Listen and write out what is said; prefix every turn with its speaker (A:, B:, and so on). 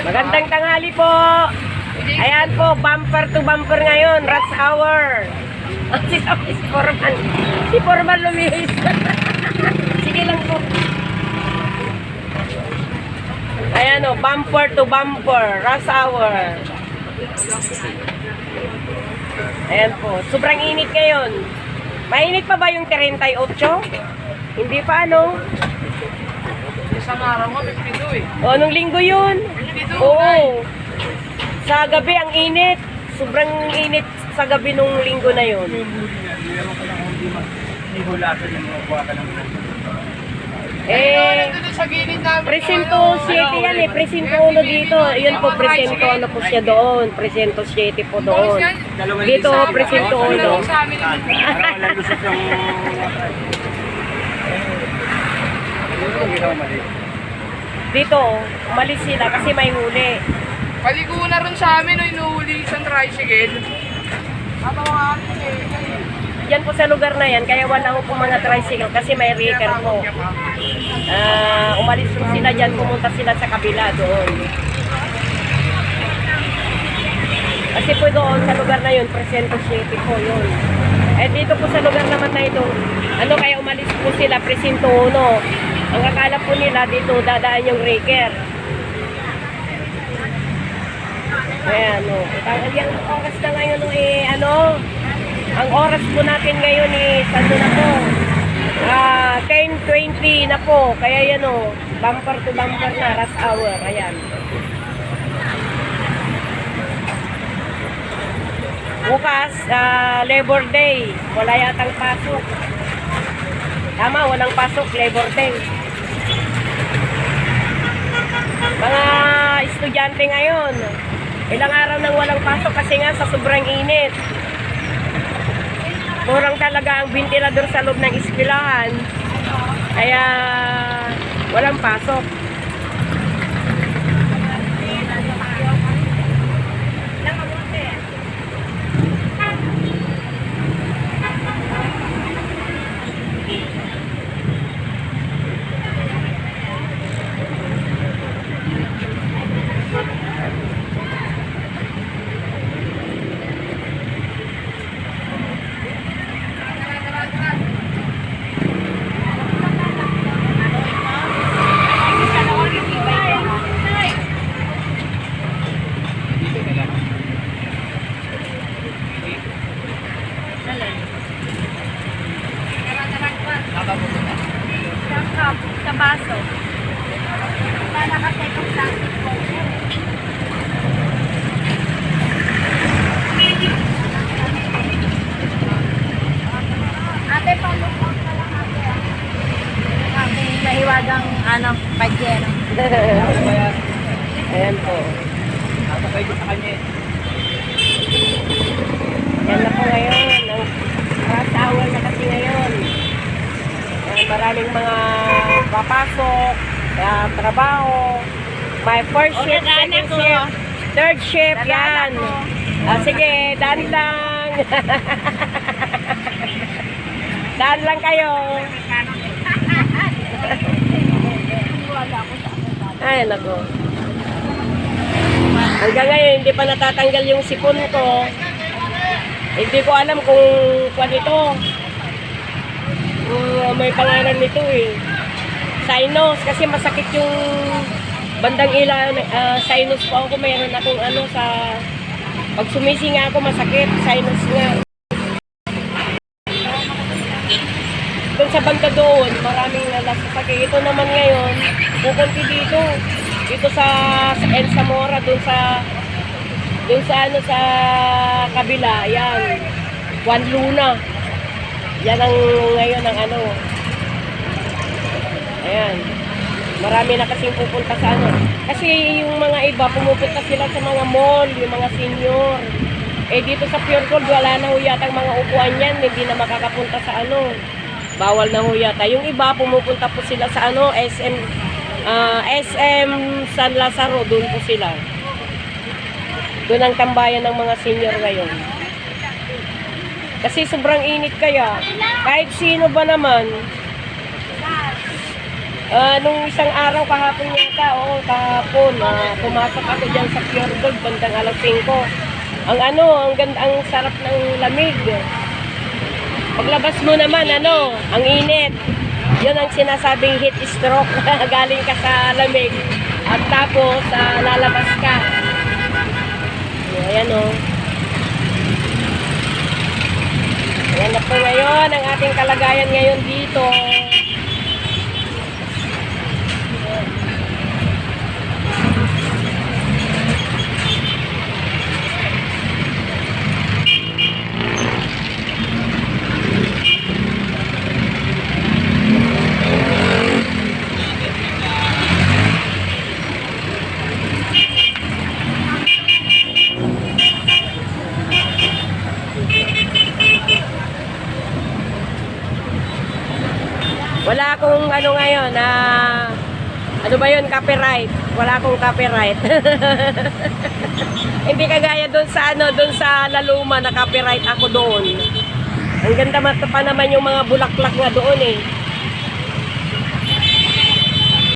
A: Magandang tanghali po. Ayan po, bumper to bumper ngayon, rush hour. si, si Forman, si Forman lumihis. Sige lang po. Ayan o, bumper to bumper, rush hour. Ayan po, sobrang init ngayon. Mainit pa ba yung 38? Hindi pa ano?
B: Isang araw nga, 52 eh.
A: O, nung linggo yun.
B: 52
A: Oo. Sa gabi, ang init. Sobrang init sa gabi nung linggo na yun.
B: Ng
A: Eh. Presinto 7 yan eh. Presinto 1 dito. Yun po, Presinto ano po siya doon. Presinto 7 po doon. Dito, Presinto
B: Dalawang
A: 1.
B: sa amin yung
C: Para walang lusot yung...
A: Dito, umalis sila kasi may huli.
B: Paligo na rin sa amin, no, inuhuli isang tricycle. Matawa kami eh.
A: Yan po sa lugar na yan, kaya wala ko po mga tricycle kasi may reker po. Ah, umalis po sila dyan, pumunta sila sa kabila doon. Kasi po doon sa lugar na yun, Presento City po yun. Eh dito po sa lugar naman na ito, ano kaya umalis po sila, Presinto 1. Ang akala po nila dito dadaan yung reker. Ayan, no. Ang yung oras na ngayon, eh, ano, ang oras po natin ngayon is, ano na po, ah, 10.20 na po. Kaya yan, o, bumper to bumper na, rush hour. Ayan. Bukas, ah, Labor Day. Wala yatang pasok. Tama, walang pasok, Labor Day. Mga estudyante ngayon, ilang araw nang walang pasok kasi nga sa sobrang init. Kurang talaga ang ventilador sa loob ng eskwelahan. Kaya walang pasok.
D: Sa baso. Sana kasi kung plastic po. Ate, palukok ka lang ate. Aking nahiwagang ano, pagyero.
A: Ayan po.
C: Nasakay ko sa kanya eh.
A: Yan na po ngayon. Ang rush hour na kasi ngayon. Maraming mga papasok, uh, trabaho. May first
D: O,
A: shift, second
D: ako.
A: shift, third shift, yan.
D: Ako.
A: Ah, sige, daan lang. daan lang kayo. Ay, nako. Hanggang ngayon, hindi pa natatanggal yung sipon ko. Hindi ko alam kung kwan ito. Kung uh, may pangalan nito eh. Sinus, kasi masakit yung bandang ila, uh, sinus po ako. Mayroon akong ano sa... Pag sumisi nga ako, masakit. Sinus nga. Doon sa banda doon, maraming nalasasakit. Ito naman ngayon, pupunti dito. Dito sa, sa El Zamora, doon sa doon sa ano sa kabila, yan. Juan Luna. Yan ang ngayon ang ano. Ayan. Marami na kasing pupunta sa ano. Kasi yung mga iba, pumupunta sila sa mga mall, yung mga senior. Eh dito sa Pure Gold, wala na ho yata mga upuan yan. Hindi na makakapunta sa ano. Bawal na ho yata. Yung iba, pumupunta po sila sa ano, SM, ah, SM San Lazaro. Doon po sila. Doon ang tambayan ng mga senior ngayon. Kasi sobrang init kaya. Kahit sino ba naman, Ah, nung isang araw kahapon yata, oo, kahapon, ah, pumasok ako dyan sa Pure Gold, bandang alas 5. Ang ano, ang ganda, ang sarap ng lamig. Paglabas mo naman, ano, ang init. Yun ang sinasabing heat stroke. Galing ka sa lamig. At tapos, ah, lalabas ka. Ayan o. Ayan na po ngayon ang ating kalagayan ngayon dito. Wala akong ano ngayon na ano ba yun, copyright. Wala akong copyright. Hindi kagaya doon sa ano, doon sa Laluma na copyright ako doon. Ang ganda pa naman yung mga bulaklak nga doon eh.